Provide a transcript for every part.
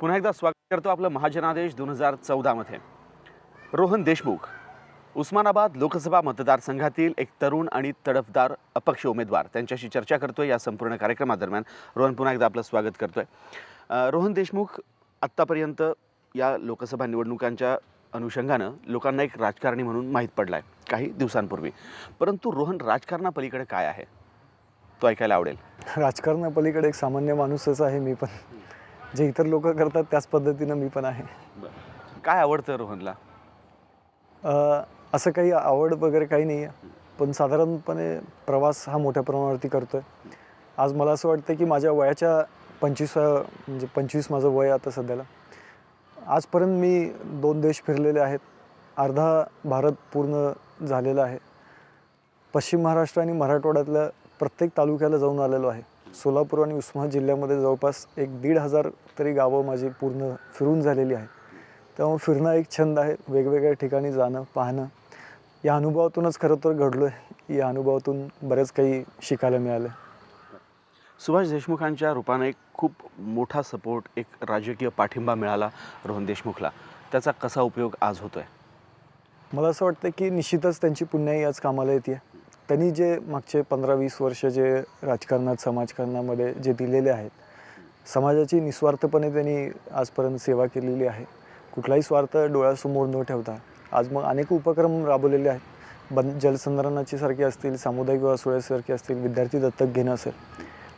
पुन्हा एकदा स्वागत करतो आपलं महाजनादेश दोन हजार चौदामध्ये. रोहन देशमुख उस्मानाबाद लोकसभा मतदारसंघातील एक तरुण आणि तडफदार अपक्ष उमेदवार. त्यांच्याशी चर्चा करतोय या संपूर्ण कार्यक्रमादरम्यान. रोहन पुन्हा एकदा आपलं स्वागत करतोय. रोहन देशमुख आत्तापर्यंत या लोकसभा निवडणुकांच्या अनुषंगानं लोकांना एक राजकारणी म्हणून माहीत पडला आहे काही दिवसांपूर्वी. परंतु रोहन राजकारणापलीकडे काय आहे? तो ऐकायला आवडेल. राजकारणापलीकडे एक सामान्य माणूसच आहे मी पण. जे इतर लोक करतात त्याच पद्धतीनं मी पण आहे. काय आवडतं रोहनला? अ, असं काही आवड वगैरे काही नाही आहे पण साधारणपणे प्रवास हा मोठ्या प्रमाणावरती करतो आहे आज मला असं वाटतं की माझ्या वयाच्या पंचवीस म्हणजे पंचवीस माझं वय आता सध्याला. आजपर्यंत मी दोन देश फिरलेले आहेत. अर्धा भारत पूर्ण झालेला आहे. पश्चिम महाराष्ट्र आणि मराठवाड्यातल्या प्रत्येक तालुक्याला जाऊन आलेलो आहे. सोलापूर आणि उस्मानाबाद जिल्ह्यामध्ये जवळपास एक दीड हजार तरी गावं माझी पूर्ण फिरून झालेली आहे त्यामुळे फिरणं एक छंद आहे वेगवेगळ्या ठिकाणी जाणं पाहणं. या अनुभवातूनच खरं तर घडलो आहे या अनुभवातून बरेच काही शिकायला मिळालं सुभाष देशमुखांच्या रूपानं एक खूप मोठा सपोर्ट एक राजकीय पाठिंबा मिळाला रोहन देशमुखला. त्याचा कसा उपयोग आज होतोय? मला असं वाटतं की निश्चितच त्यांची पुण्याई आज कामाला येते त्यांनी जे मागचे पंधरा वीस वर्ष जे राजकारणात समाजकारणामध्ये जे दिलेले आहेत समाजाची निस्वार्थपणे त्यांनी आजपर्यंत सेवा केलेली आहे. कुठलाही स्वार्थ डोळ्यासमोर न ठेवता आज मग अनेक उपक्रम राबवलेले आहेत. बन जलसंधारणाची सारखी असतील सामुदायिक विवाह सोहळ्यासारखे असतील विद्यार्थी दत्तक घेणं असेल.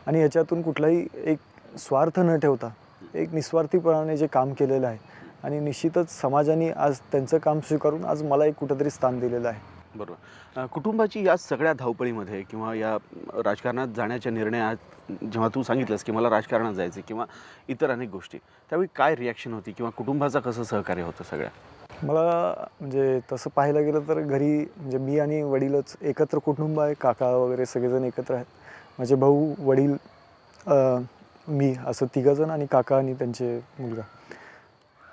आणि याच्यातून कुठलाही एक स्वार्थ न ठेवता एक निस्वार्थीपणाने जे काम केलेलं आहे. आणि निश्चितच समाजाने आज त्यांचं काम स्वीकारून आज मला एक कुठंतरी स्थान दिलेलं आहे. बरोबर. कुटुंबाची या सगळ्या धावपळीमध्ये किंवा या राजकारणात जाण्याच्या निर्णयात जेव्हा तू सांगितलंस की मला राजकारणात जायचं किंवा इतर अनेक गोष्टी त्यावेळी काय रिॲक्शन होती किंवा कुटुंबाचं कसं सहकार्य होतं सगळ्या? मला म्हणजे तसं पाहायला गेलं तर घरी म्हणजे मी आणि वडीलच एकत्र कुटुंब आहे काका वगैरे सगळेजण एकत्र आहेत. माझे भाऊ वडील मी असं तिघंजण आणि काका आणि त्यांचे मुलगा.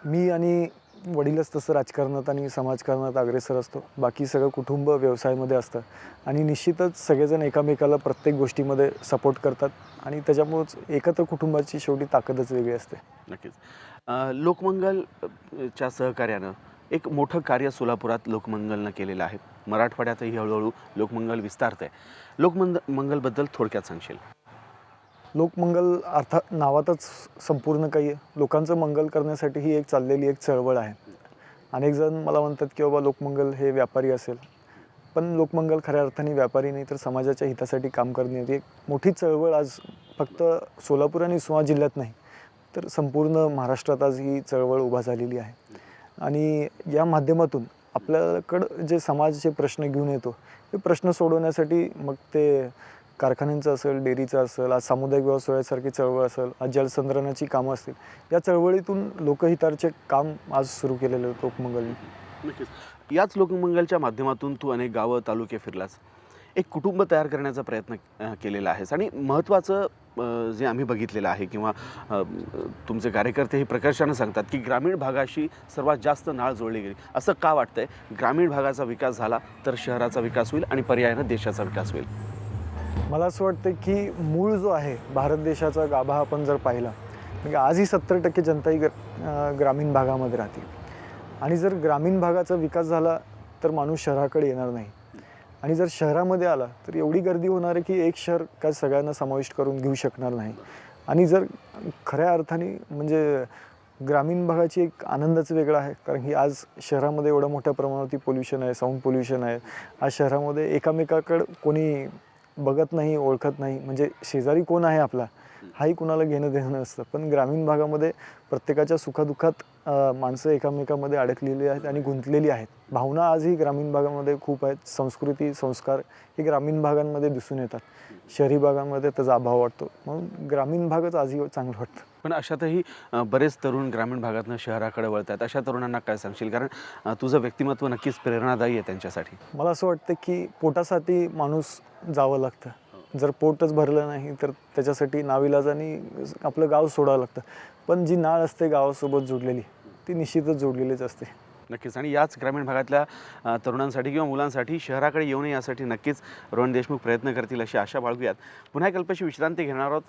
मी आणि वडीलच तसं राजकारणात आणि समाजकारणात अग्रेसर असतो. बाकी सगळं कुटुंब व्यवसायामध्ये असतं. आणि निश्चितच सगळेजण एकामेकाला प्रत्येक गोष्टीमध्ये सपोर्ट करतात. आणि त्याच्यामुळंच एकत्र कुटुंबाची शेवटी ताकदच वेगळी असते. नक्कीच. लोकमंगल च्या सहकार्यानं एक मोठं कार्य सोलापुरात लोकमंगलनं केलेलं आहे. मराठवाड्यातही हळूहळू लोकमंगल विस्तारत आहे लोकमंग मंगलबद्दल थोडक्यात सांगशील? लोकमंगल अर्थात नावातच संपूर्ण काही आहे लोकांचं मंगल करण्यासाठी ही एक चाललेली एक चळवळ आहे. अनेक जण मला म्हणतात की बाबा लोकमंगल हे व्यापारी असेल. पण लोकमंगल खऱ्या अर्थाने व्यापारी नाही तर समाजाच्या हितासाठी काम करण्याची एक मोठी चळवळ आज फक्त सोलापूर आणि उस्मानाबाद जिल्ह्यात नाही तर संपूर्ण महाराष्ट्रात आज ही चळवळ उभा झालेली आहे. आणि या माध्यमातून आपल्याकडं जे समाजाचे प्रश्न घेऊन येतो ते प्रश्न सोडवण्यासाठी मग ते कारखान्यांचं असेल डेअरीचं असेल आज सामुदायिक व्यवसायासारखी चळवळ असेल आज जलसंधारणाची कामं असतील या चळवळीतून लोकहिताचे काम आज सुरू केलेलं लोकमंगलने. नक्कीच. याच लोकमंगलच्या माध्यमातून तू अनेक गावं तालुके फिरलास. एक कुटुंब तयार करण्याचा प्रयत्न केलेला आहेस आणि महत्त्वाचं जे आम्ही बघितलेलं आहे किंवा तुमचे कार्यकर्ते हे प्रकर्षानं सांगतात की ग्रामीण भागाशी सर्वात जास्त नाळ जोडली गेली. असं का वाटतंय? ग्रामीण भागाचा विकास झाला तर शहराचा विकास होईल आणि पर्यायानं देशाचा विकास होईल. मला असं वाटतं की मूळ जो आहे भारत देशाचा गाभा आपण जर पाहिला म्हणजे आजही सत्तर टक्के जनता ही ग्र ग्रामीण भागामध्ये राहते आणि जर ग्रामीण भागाचा विकास झाला तर माणूस शहराकडे येणार नाही. आणि जर शहरामध्ये आला तर एवढी गर्दी होणार आहे की एक शहर काय सगळ्यांना समाविष्ट करून घेऊ शकणार नाही. आणि जर खऱ्या अर्थाने म्हणजे ग्रामीण भागाची एक आनंदच वेगळा आहे कारण की आज शहरामध्ये एवढं मोठ्या प्रमाणावरती पोल्युशन आहे साऊंड पोल्युशन आहे. आज शहरामध्ये एकामेकाकडं कोणी बघत नाही ओळखत नाही. म्हणजे शेजारी कोण आहे आपला? हाही कुणाला घेणं देणं नसतं. पण ग्रामीण भागामध्ये प्रत्येकाच्या सुखादुःखात माणसं एकामेकामध्ये अडकलेली आहेत आणि गुंतलेली आहेत. भावना आजही ग्रामीण भागामध्ये खूप आहेत. संस्कृती संस्कार हे ग्रामीण भागांमध्ये दिसून येतात. शहरी भागांमध्ये त्याचा अभाव वाटतो. म्हणून ग्रामीण भागच आजही चांगलं वाटतं. पण अशातही बरेच तरुण ग्रामीण भागातनं शहराकडे वळतात अशा तरुणांना काय सांगशील? कारण तुझं व्यक्तिमत्व नक्कीच प्रेरणादायी आहे त्यांच्यासाठी. मला असं वाटतं की पोटासाठी माणूस जावं लागतं. जर पोटच भरलं नाही तर त्याच्यासाठी नाविलाजाने आपलं गाव सोडावं लागतं. पण जी नाळ असते गावासोबत जोडलेली ती निश्चितच जोडलेलीच असते. नक्कीच. आणि याच ग्रामीण भागातल्या तरुणांसाठी किंवा मुलांसाठी शहराकडे येऊ नये यासाठी नक्कीच रोहन देशमुख प्रयत्न करतील अशी आशा बाळगूयात. पुन्हा एक विश्रांती घेणार आहोत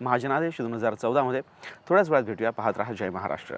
महाजनादेश दोन हजार चौदामध्ये. थोड्याच वेळात भेटूया. पाहत राहा जय महाराष्ट्र.